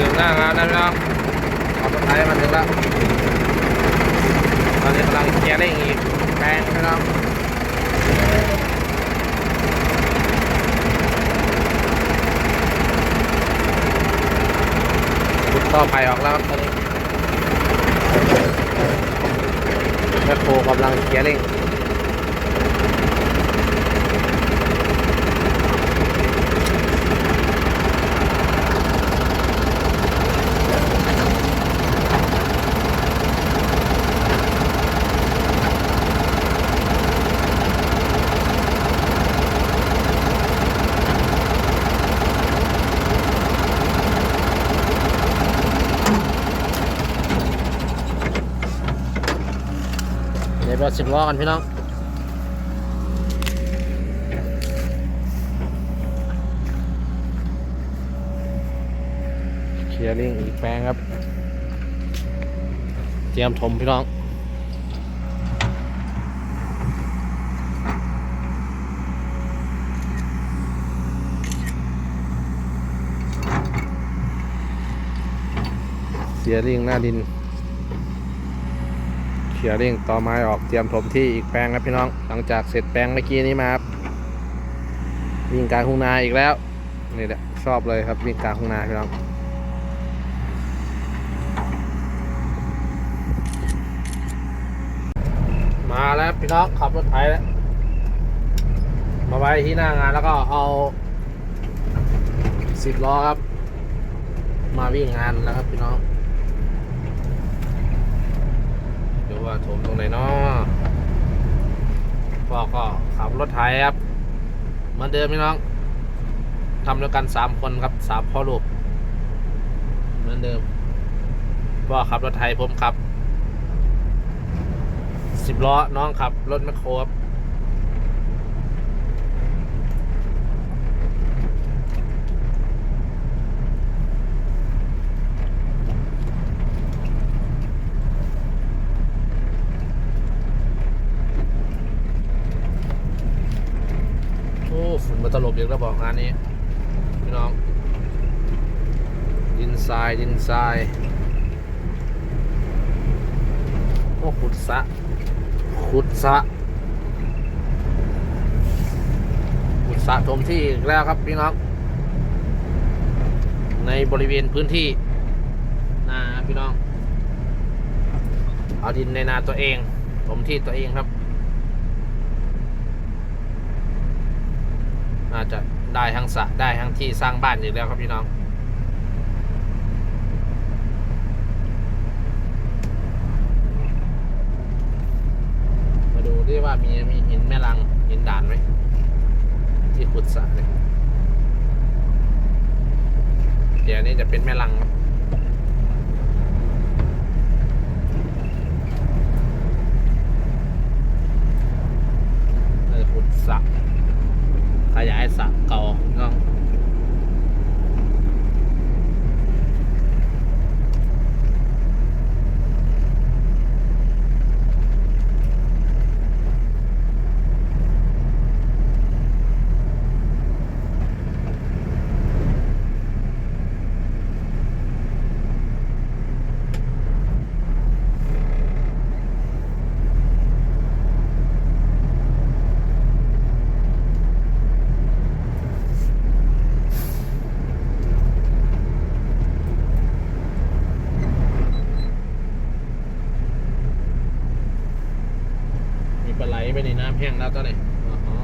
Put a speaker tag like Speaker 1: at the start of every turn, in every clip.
Speaker 1: ถึงหน้างานแล้วพี่น้องขับรถไถมาถึงแล้วตอนนี้กำลังแกะเร่งอีกแปลงพี่น้องขุดต่อไผ่ออกแล้วครับตอนนี้แม่โคกำลังแกะเร่ง ราสิบล้อกันพี่น้องเคลียร์ลิงอีกแปลงครับ เตรียมถมพี่น้องเคียร์ลิงหน้าดิน เคลียร์ลิงต่อไม้ออกเตรียมถมที่อีกแปลงครับพี่น้อง หลังจากเสร็จแปลงเมื่อกี้นี้มาครับวิ่งกลางทุ่งนาอีกแล้วนี่แหละชอบเลยครับวิ่งกลางทุ่งนาพี่น้องมาแล้วพี่น้องขับรถไถแล้วมาไว้ที่หน้างานแล้วก็เอาสิบล้อครับ มาวิ่งงานแล้วครับพี่น้องือว่าถมตรงไหนเนาะพ่อก็ขับรถไถครับ เหมือนเดิมพี่น้องทำด้วยกันสามคนครับสามพ่อลูกเหมือนเดิมพ่อขับรถไถผมขับสิบล้อน้องขับรถแมคโครครับโอ้ฝุ่นมาตล บอีกแล้วบอกงานนี้ พี่น้อง ดินทรายดินทรายโอ้ขุดสะขุดสะขุดสะถมที่อีกแล้วครับพี่น้อง ในบริเวณพื้นที่นาพี่น้อง เอาดินในนาตัวเองถมที่ตัวเองครับ อาจจะได้ทั้งสระได้ทั้งที่สร้างบ้านอีกแล้วครับพี่น้อง มาดูดิว่ามีมีหินแม่ลังหินด่านไหมที่ขุดสระเนี่ยเดี๋ยวนี้จะเป็นแม่ลังครับน่าจะขุดสระขยายสระเก่าพี่น้องมี ปลาไหลไปในน้ำแห้งแล้วตอนนี้อ๋อ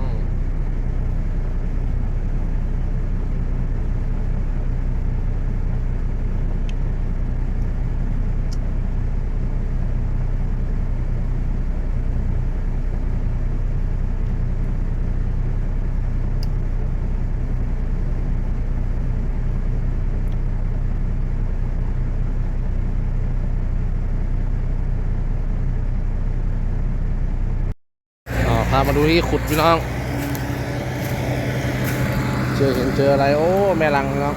Speaker 1: อ๋อพามาดูที่ขุดพี่น้อง เจอเห็นเจออะไร โอ้ แม่ลังพี่น้อง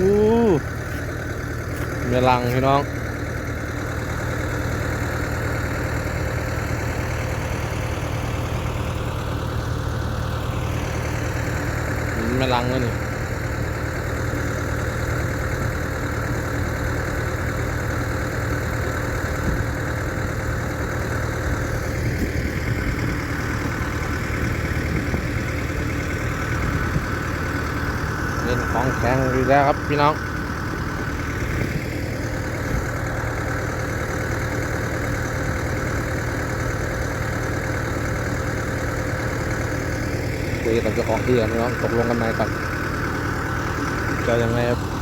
Speaker 1: อู้เมลังพี่น้องเมลังเลยนี่เล่นของ แทงอีกแล้วครับพี่น้องคุยกับเจ้าของที่ก่อนพี่น้องตกลงกันไหมก่อนจะยังไงครับ